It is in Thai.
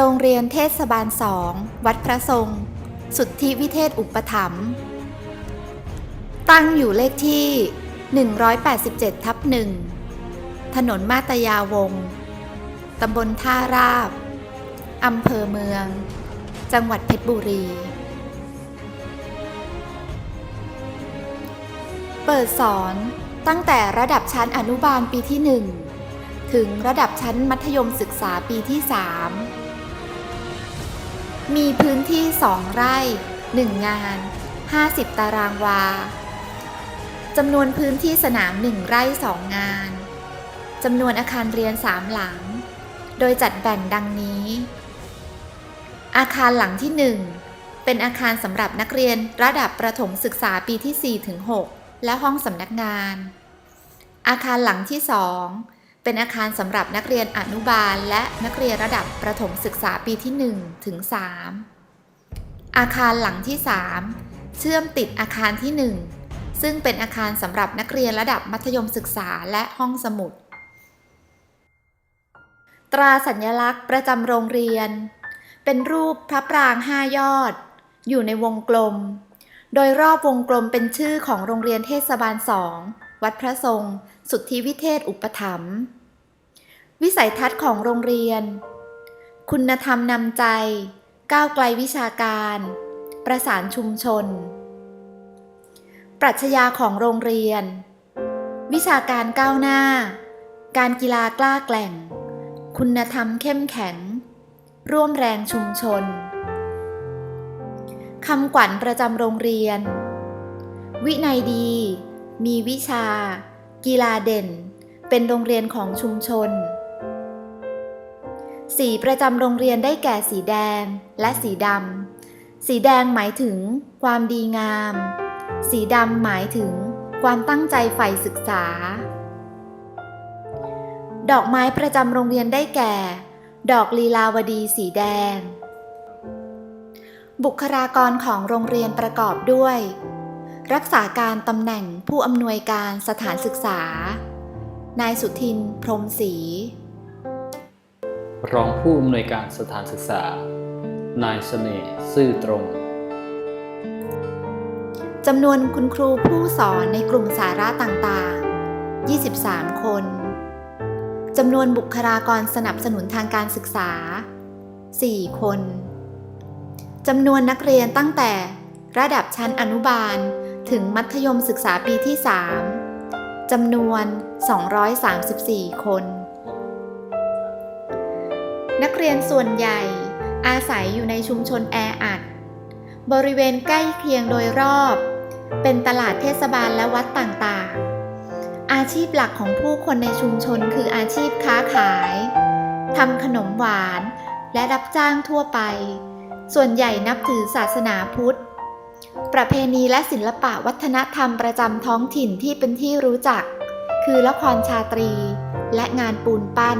โรงเรียนเทศบาลสองวัดพระทรง สุทธิวิเทศอุปถัมภ์ตั้งอยู่เลขที่ 187 ทับหนึ่งถนนมาตยาวง ตำบลท่าราบ อำเภอเมือง จังหวัดเพชรบุรี เปิดสอนตั้งแต่ระดับชั้นอนุบาลปีที่ 1 ถึงระดับชั้นมัธยมศึกษาปีที่ 3 มีพื้นที่ 2 ไร่ 1 งาน 50 ตารางวา จำนวนพื้นที่สนาม 1 ไร่ 2 งาน จำนวนอาคารเรียน 3 หลัง โดยจัดแบ่งดังนี้ อาคารหลังที่ 1 เป็นอาคารสำหรับนักเรียนระดับประถมศึกษาปีที่ 4 ถึง 6 และห้องสำนักงาน อาคารหลังที่ 2 เป็นอาคารสำหรับนักเรียนอนุบาล และนักเรียนระดับประถมศึกษาปีที่1ถึง3อาคารหลังที่ 3 เชื่อมติดอาคารที่ 1 ซึ่งเป็นอาคารสำหรับนักเรียนระดับมัธยมศึกษาและห้องสมุด ตราสัญลักษณ์ประจำโรงเรียน เป็นรูปพระปรางห้ายอด อยู่ในวงกลม โดยรอบวงกลมเป็นชื่อของโรงเรียนเทศบาลสองวัดพระทรง สุทธิวิเทศอุปถัมภ์ วิสัยทัศน์ของโรงเรียน คุณธรรมนำใจ ก้าวไกลวิชาการ ประสานชุมชน ปรัชญาของโรงเรียน วิชาการก้าวหน้า การกีฬากล้าแกล่ง คุณธรรมเข้มแข็ง ร่วมแรงชุมชนคำขวัญประจำโรงเรียน วินัยดี มีวิชา กีฬาเด่น เป็นโรงเรียนของชุมชน สีประจำโรงเรียนได้แก่สีแดงและสีดำ สีแดงหมายถึงความดีงาม สีดำหมายถึงความตั้งใจใฝ่ศึกษา ดอกไม้ประจำโรงเรียนได้แก่ ดอกลีลาวดีสีแดง บุคลากรของโรงเรียนประกอบด้วย รักษาการตำแหน่งผู้อำนวยการสถานศึกษา นายสุทิน พรมศรี รองผู้อำนวยการสถานศึกษา นายเสน่ห์ซื่อตรงจำนวนคุณครูผู้สอนในกลุ่มสาระต่างๆ 23 คน จำนวนบุคลากรสนับสนุนทางการศึกษา 4 คน จำนวนนักเรียนตั้งแต่ระดับชั้นอนุบาลถึงมัธยมศึกษาปีที่ 3 จำนวน 234 คน นักเรียนส่วนใหญ่ อาศัยอยู่ในชุมชนแออัด บริเวณใกล้เคียงโดยรอบ เป็นตลาดเทศบาลและวัดต่างๆ อาชีพหลักของผู้คนในชุมชนคืออาชีพค้าขายทำขนมหวาน และรับจ้างทั่วไป ส่วนใหญ่นับถือศาสนาพุทธ ประเพณีและศิลปะวัฒนธรรมประจำท้องถิ่นที่เป็นที่รู้จัก คือละครชาตรี และงานปูนปั้น